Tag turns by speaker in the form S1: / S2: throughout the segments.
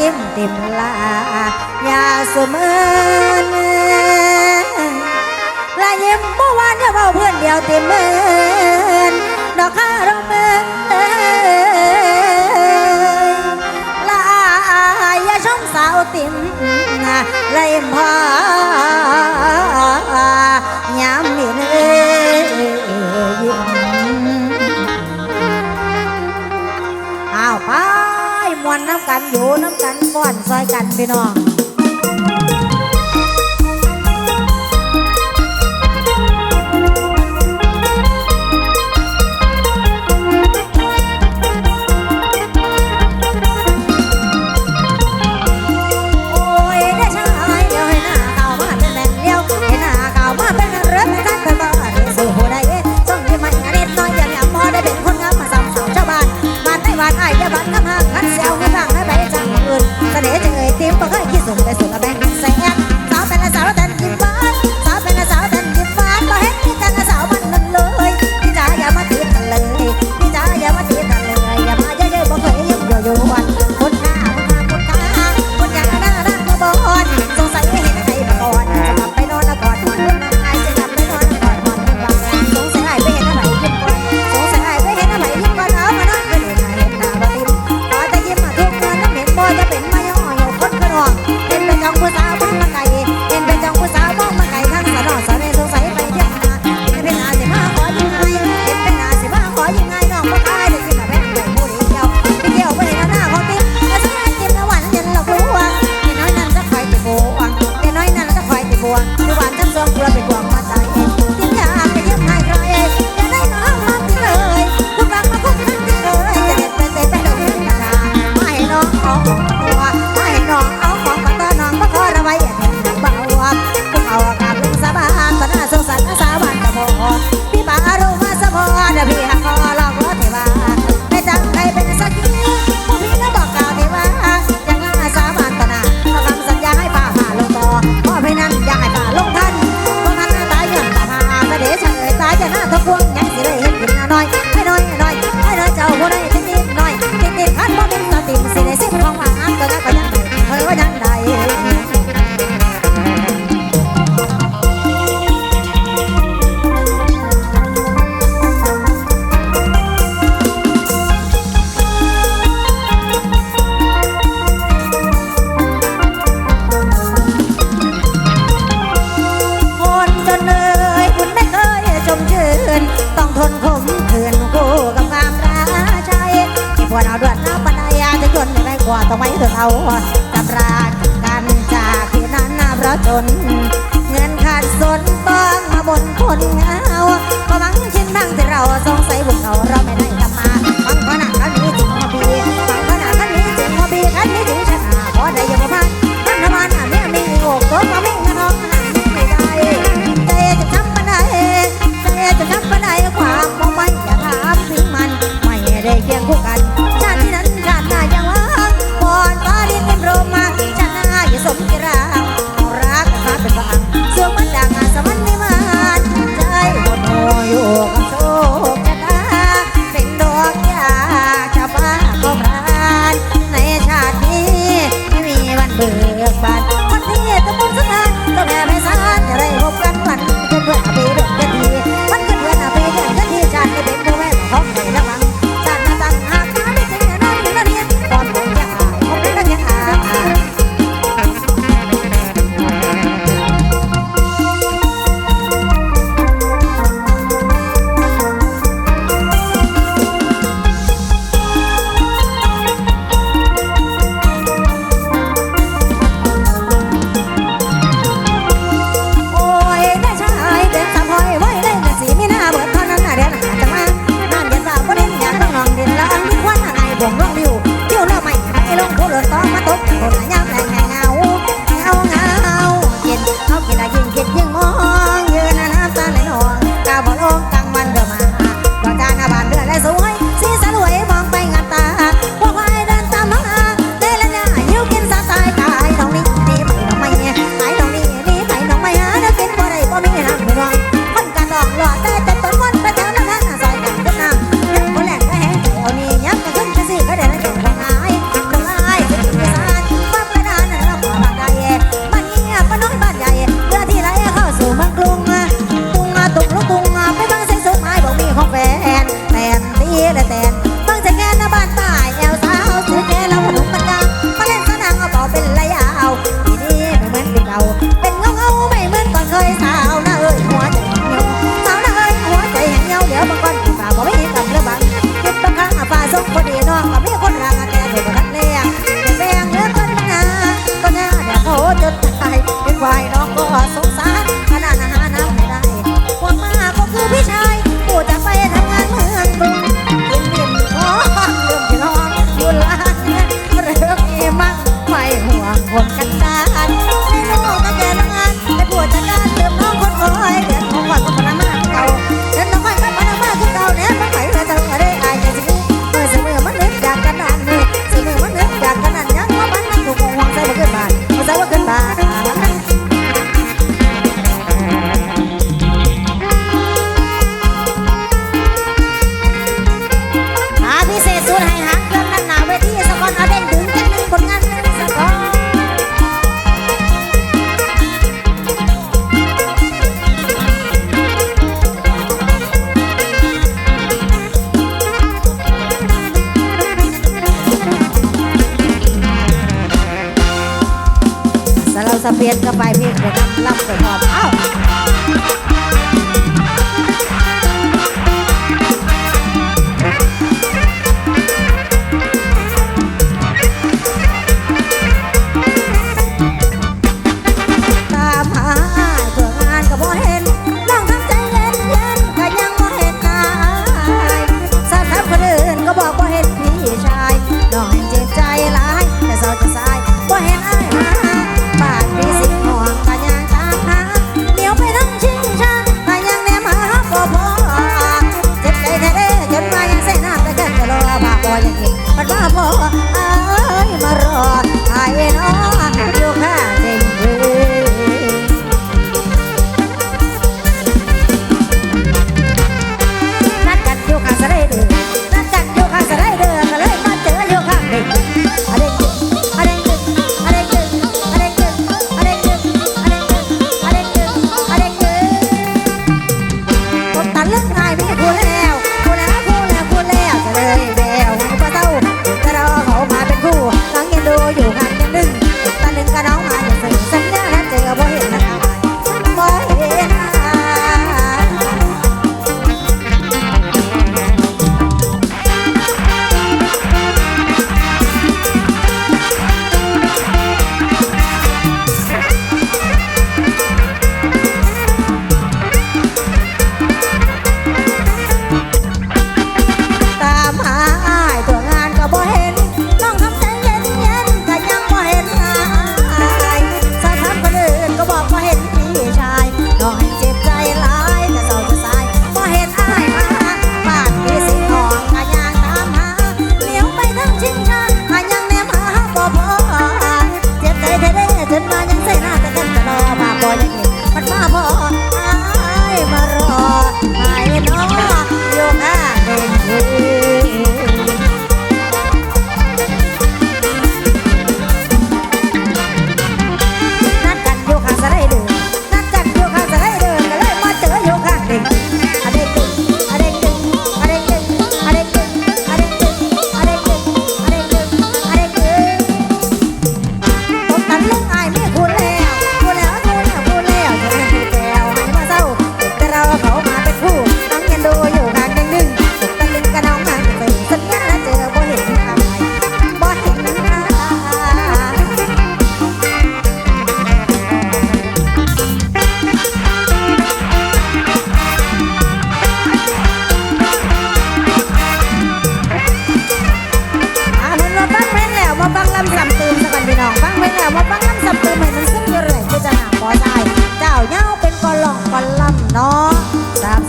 S1: ยิ้มติมลาอย่าเสมอนลายิ้มเมื่อวานเนี่ยเบาเพื่อนเดียวติมเมินดอกข้าเราเมินลาอย่าชมสาวติมลายิ้มพอยามมีเนยิ้มอาวป้ มวนน้ำกันอยู่น้ำกันก้อนซอยกันพี่น้อง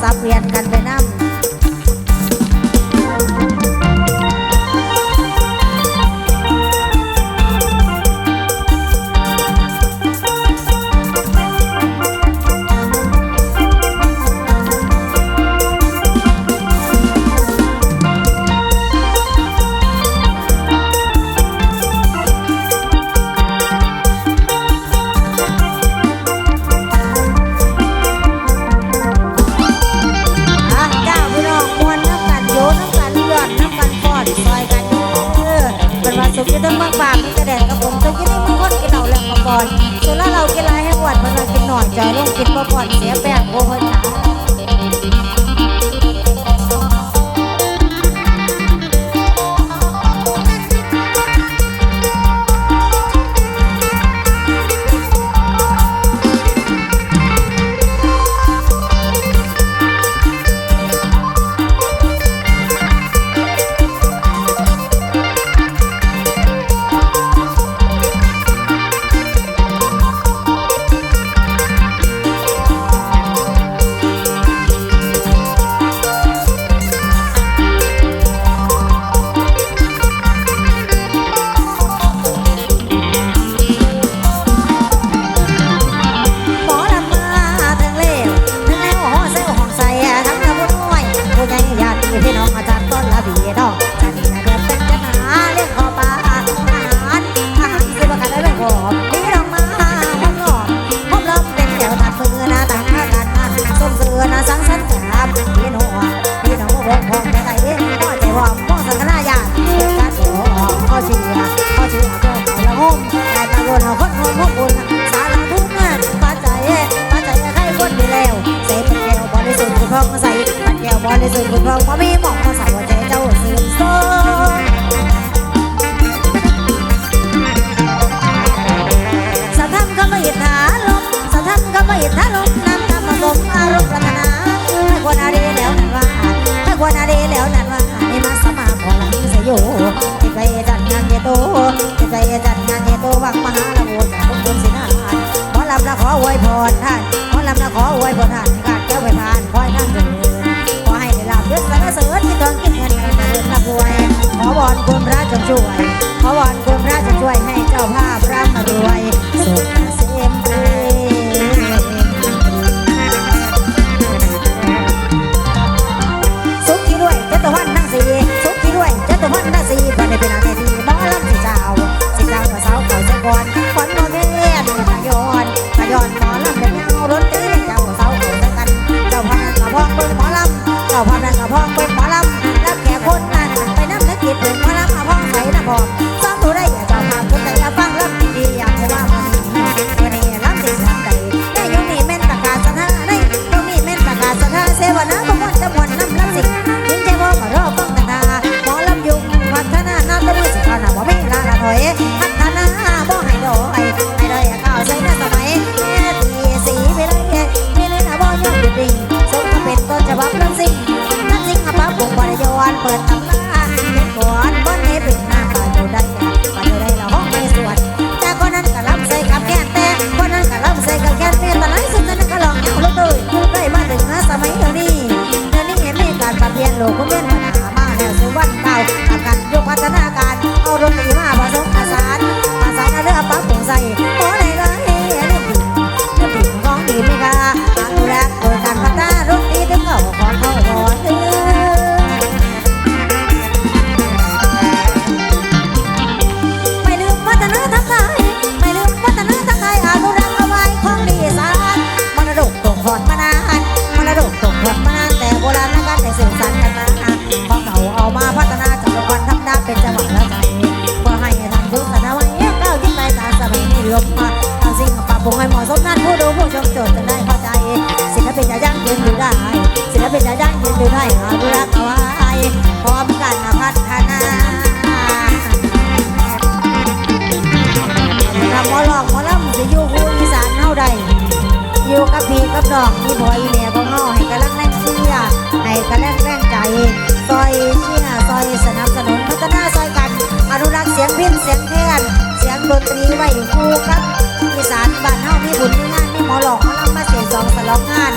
S1: สับเวียนกันไปน้ำ ก่อนส่วเราเรากิลาให้หวัดมันกินหนอนจะลงกินบ่ก่อนเสียแป้งโบเพิ่นหนา Belum. ยงพิ้นเสียงแค้นเสียงดนตรีไว้คู่ครับอีสารบ้านเฮามีบุญมีงานมีหมอหลอกหมาลับมาเสียงสองสลองงาน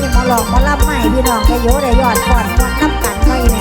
S1: มีหมอหลอกหมาลับใหม่พี่น้องแกโยได้ยอดก่อนมวนน้ำกันก็อี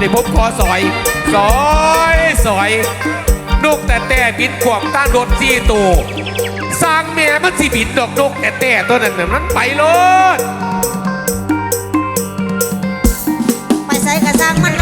S1: ใน
S2: พบขอสอย สอยสอยนกแต่แต่บินขวบต้านรถสี่ตัวสร้างแม่มันสิบินดอกนกแต่แต่ตัวนั้นน่ะมันไป
S1: เลยไปใส่กระซังมัน